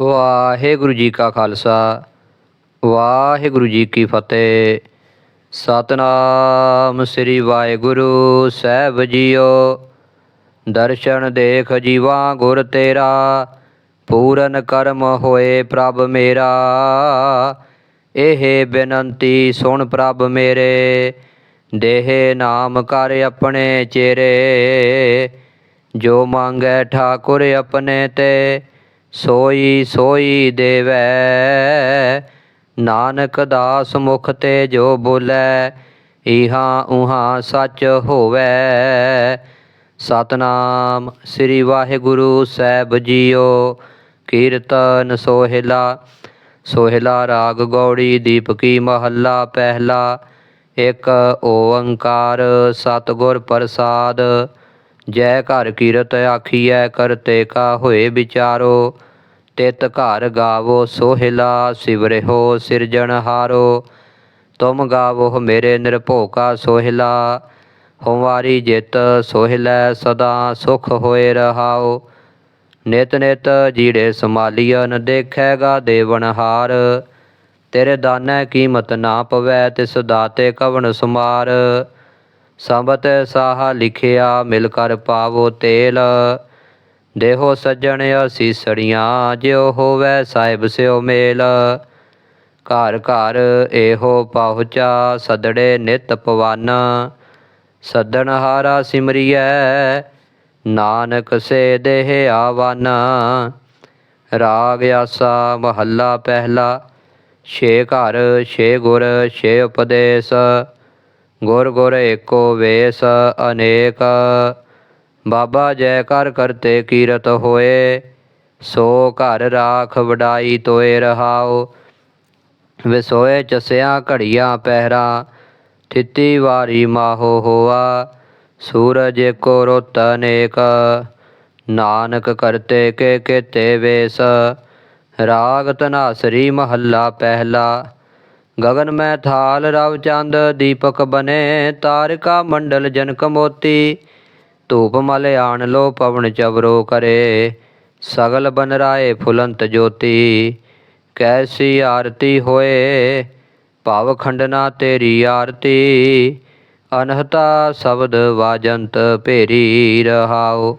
ਵਾਹਿਗੁਰੂ ਜੀ ਕਾ ਖਾਲਸਾ, ਵਾਹਿਗੁਰੂ ਜੀ ਕੀ ਫਤਿਹ। ਸਤਨਾਮ ਸ੍ਰੀ ਵਾਹਿਗੁਰੂ, ਸਾਹਿਬ ਜੀਓ। ਦਰਸ਼ਨ ਦੇਖ ਜੀਵਾ ਗੁਰ ਤੇਰਾ, ਪੂਰਨ ਕਰਮ ਹੋਏ ਪ੍ਰਭ ਮੇਰਾ। ਇਹ ਬੇਨੰਤੀ ਸੁਣ ਪ੍ਰਭ ਮੇਰੇ, ਦੇਹ ਨਾਮ ਕਰ ਆਪਣੇ ਚੇਰੇ। ਜੋ ਮੰਗੈ ਠਾਕੁਰ ਆਪਣੇ ਤੇ ਸੋਈ ਸੋਈ ਦੇਵੈ। ਨਾਨਕ ਦਾਸ ਮੁਖ ਤੇ ਜੋ ਬੋਲੇ, ਇਹਾਂ ਉਹਾਂ ਸੱਚ ਹੋਵੇ। ਸਤਨਾਮ ਸ੍ਰੀ ਵਾਹਿਗੁਰੂ ਸਾਹਿਬ ਜੀਓ, ਕੀਰਤਨ ਸੋਹਿਲਾ। ਸੋਹਿਲਾ ਰਾਗ ਗੌੜੀ ਦੀਪਕੀ ਮਹੱਲਾ ਪਹਿਲਾ, ਇੱਕ ਓੰਕਾਰ ਸਤਿਗੁਰ ਪ੍ਰਸਾਦ। ਜੈ ਘਰ ਕੀਰਤ ਆਖੀਐ, ਕਰਤੇ ਕਾ ਹੋਏ ਵਿਚਾਰੋ। ਤਿਤ ਘਰ ਗਾਵੋ, ਸੋਹਿਲਾ ਸਿਵਰਿਓ ਸਿਰਜਣਹਾਰੋ ਤੁਮ ਗਾਵੋ ਮੇਰੇ ਨਿਰਭਉ ਸੋਹਿਲਾ ਹਮਾਰੀ ਜਿਤ ਸੋਹਿਲੈ ਸਦਾ ਸੁਖ ਹੋਏ ਰਹਾਓ। ਨਿਤ ਨਿਤ ਜੀੜੇ ਸਮਾਲੀਅਨ ਦੇਖੈਗਾ ਦੇਵਨਹਾਰ ਤੇਰੇ ਦਾਨੈ ਕੀਮਤ ਨਾ ਪਵੈ, ਤਿਸ ਦਾਤੇ ਕਵਨ ਸੁਮਾਰ। ਸੰਬਤ ਸਾਹਾ ਲਿਖਿਆ, ਮਿਲ ਕਰ ਪਾਵੋ ਤੇਲ। ਦੇਹੋ ਸੱਜਣ ਅਸੀਸੜੀਆਂ, ਜਿਉ ਹੋਵੇ ਸਾਹਿਬ ਸਿਓ ਮੇਲ। ਘਰ ਘਰ ਇਹੋ ਪਹੁੰਚਾ, ਸਦੜੇ ਨਿਤ ਪਵਨ। ਸੱਦਣ ਹਾਰਾ ਸਿਮਰੀਐ, ਨਾਨਕ ਸੇ ਦੇਹ ਆਵਨ। ਰਾਗ ਆਸਾ ਮਹੱਲਾ ਪਹਿਲਾ, ਛੇ ਘਰ, ਛੇ ਗੁਰ, ਛੇ ਉਪਦੇਸ਼। ਗੁਰ ਗੁਰ ਏਕੋ ਵੇਸ ਅਨੇਕ। ਬਾਬਾ ਜੈ ਕਰਤੇ ਕੀਰਤ ਹੋਏ, ਸੋ ਘਰ ਰਾਖ ਵਡਾਈ ਤੋਏ ਰਹਾਓ ਵਿਸੋਏ ਚਸਿਆ ਘੜੀਆਂ ਪਹਿਰਾ, ਥਿਤੀ ਵਾਰੀ ਮਾਹੋ ਹੋਆ, ਸੂਰਜ ਕੋ ਰੁੱਤ ਅਨੇਕ ਨਾਨਕ ਕਰਤੇ ਕੇ ਕੇਤੇ ਵੇਸ, ਰਾਗ ਤਨਾਸਰੀ ਮਹੱਲਾ ਪਹਿਲਾ। ਗगन ਮੈਂ ਥਾਲ ਰਵ ਚੰਦ ਦੀਪਕ ਬਨੇ, ਤਾਰਕਾ ਮੰਡਲ ਜਨਕ ਮੋਤੀ। ਧੂਪ ਮਲ ਆਣ ਲੋ ਪਵਨ ਚਵਰੋ ਕਰੇ। ਸਗਲ ਬਨ ਰਾਏ ਫੁਲੰਤ ਜੋਤੀ, ਕੈਸੀ ਆਰਤੀ ਹੋਏ? ਭਾਵ ਖੰਡਨਾ ਤੇਰੀ ਆਰਤੀ, ਅਨਹਤਾ ਸ਼ਬਦ ਵਾਜੰਤ ਭੇਰੀ ਰਹਾਓ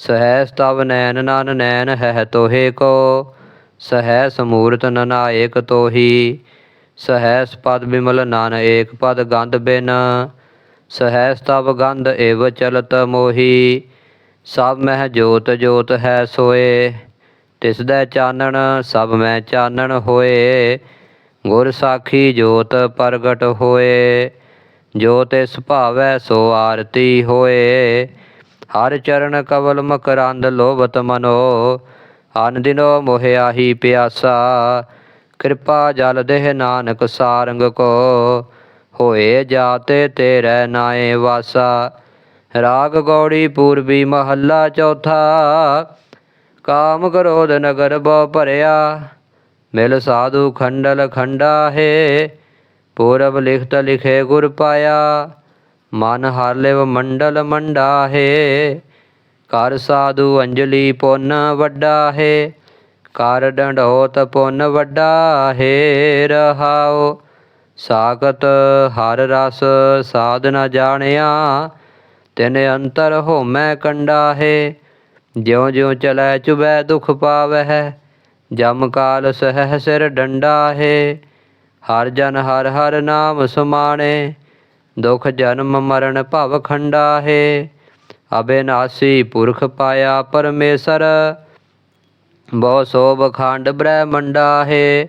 ਸਹੈ ਤਵ ਨੈਨ ਨਨ ਨੈਨ ਹੈ ਤੋਹੇ ਕੋ ਸਹੈ ਸਮੂਰਤ ਨਨਾਇਕ ਤੋਹੀ। ਸਹੈਸ ਪਦ ਬਿਮਲ ਨਨ ਏਕ ਪਦ ਗੰਧ ਬਿਨ ਸਹੈਸ ਤਬ ਗੰਧ ਏਵ ਚਲਤ ਮੋਹੀ, ਸਭ ਮਹਿ ਜੋਤ ਜੋਤ ਹੈ ਸੋਏ, ਤਿਸ ਦਾ ਚਾਨਣ ਸਭ ਮੈਂ ਚਾਨਣ ਹੋਏ, ਗੁਰ ਸਾਖੀ ਜੋਤ ਪ੍ਰਗਟ ਹੋਏ, ਜੋ ਤਿਸ ਭਾਵੈ ਸੋ ਆਰਤੀ ਹੋਏ, ਹਰ ਚਰਨ ਕਵਲ ਮਕਰੰਦ ਲੋਭਤ ਮਨੋ, ਅਨ ਦਿਨੋ ਮੋਹਿ ਆਹੀ ਪਿਆਸਾ, ਕਿਰਪਾ ਜਲ ਦੇਹ ਨਾਨਕ ਸਾਰੰਗ ਕੋ ਹੋਏ ਜਾਤੇ ਤੇਰੇ ਨਾਏ ਵਾਸਾ। ਰਾਗ ਗੌੜੀ ਪੂਰਬੀ ਮਹੱਲਾ ਚੌਥਾ। ਕਾਮ ਕ੍ਰੋਧ ਨਗਰ ਬੋ ਭਰਿਆ। ਮਿਲ ਸਾਧੂ ਖੰਡਲ ਖੰਡਾ ਹੈ। ਪੂਰਬ ਲਿਖਤ ਲਿਖੇ ਗੁਰ ਪਾਇਆ। ਮਨ ਹਰ ਲਿਵ ਮੰਡਲ ਮੰਡਾ ਹੈ। ਕਰ ਸਾਧੂ ਅੰਜਲੀ ਪੁੰਨ ਵੱਡਾ ਹੈ। ਕਰ ਡੰਡੋਤ ਪੁੰਨ ਵੱਡਾ ਹੈ। ਰਹਾਓ ਸਾਖਤ ਹਰ ਰਸ ਸਾਧ ਨ ਜਾਣਿਆ, ਤਿਨ ਅੰਤਰ ਹੋਮੈ ਕੰਡਾ ਹੈ ਜਿਉ ਜਿਉ ਚਲੈ ਚੁਬੈ ਦੁਖ ਪਾਵਹਿ, ਜਮ ਕਾਲ ਸਹਿ ਸਿਰ ਡੰਡਾ ਹੈ ਹਰ ਜਨ ਹਰ ਹਰ ਨਾਮ ਸੁਮਾਣੇ, ਦੁਖ ਜਨਮ ਮਰਨ ਭਵ ਖੰਡਾ ਹੈ ਅਬਿਨਾਸੀ ਪੁਰਖ ਪਾਇਆ ਪਰਮੇਸ਼ਰ, ਬਹੁ ਸੋਭ ਖੰਡ ਬ੍ਰਹਮੰਡਾ ਹੈ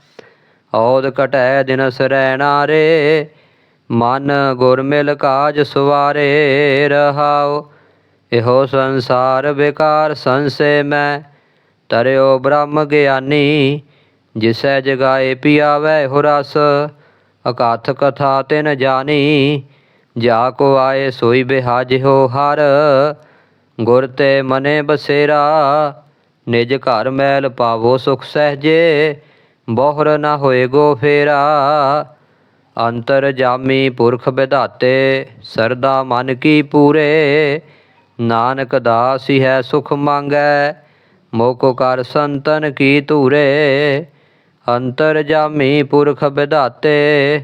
ਔਦ ਕਟੈ ਦਿਨ ਸਰੈਣਾ ਰੇ। ਮਨ ਗੁਰ ਮਿਲ ਕਾਜ ਸੁਵਾਰੇ, ਰਹਾਉ। ਇਹੋ ਸੰਸਾਰ ਵਿਕਾਰ ਸੰਸੇ ਮੈਂ ਤਰਿਓ ਬ੍ਰਹਮ ਗਿਆਨੀ। ਜਿਸੈ ਜਗਾਏ ਪਿਆਵੈ ਹੋ ਰਸ ਅਕਥ ਕਥਾ ਤਿਨ ਜਾਣੀ ਜਾ ਕੋ ਆਏ ਸੋਈ ਬਿਹਾਜਿਓ ਹਰ, ਗੁਰ ਤੇ ਮਨੇ ਬਸੇਰਾ। ਨਿਜ ਘਰ ਮੈਲ ਪਾਵੋ ਸੁਖ ਸਹਜੇ ਬੋਹਰ ਨਾ ਹੋਏਗੋ ਫੇਰਾ। ਅੰਤਰ ਜਾਮੀ ਪੁਰਖ ਵਿਧਾਤੇ, ਸਰਦਾ ਮਨ ਕੀ ਪੂਰੇ। ਨਾਨਕ ਦਾਸੀ ਹੈ ਸੁਖ ਮੰਗੈ, ਮੋਕੋ ਕਰ ਸੰਤਨ ਕੀ ਧੂਰੇ। ਅੰਤਰ ਜਾਮੀ ਪੁਰਖ ਵਿਧਾਤੇ,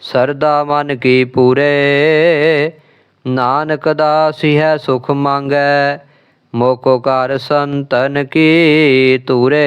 ਸਰਦਾ ਮਨ ਕੀ ਪੂਰੇ। ਨਾਨਕ ਦਾਸੀ ਹੈ ਸੁਖ ਮੰਗੈ, ਮੋਕੋ ਕਰ ਸੰਤਨ ਕੀ ਧੂਰੇ।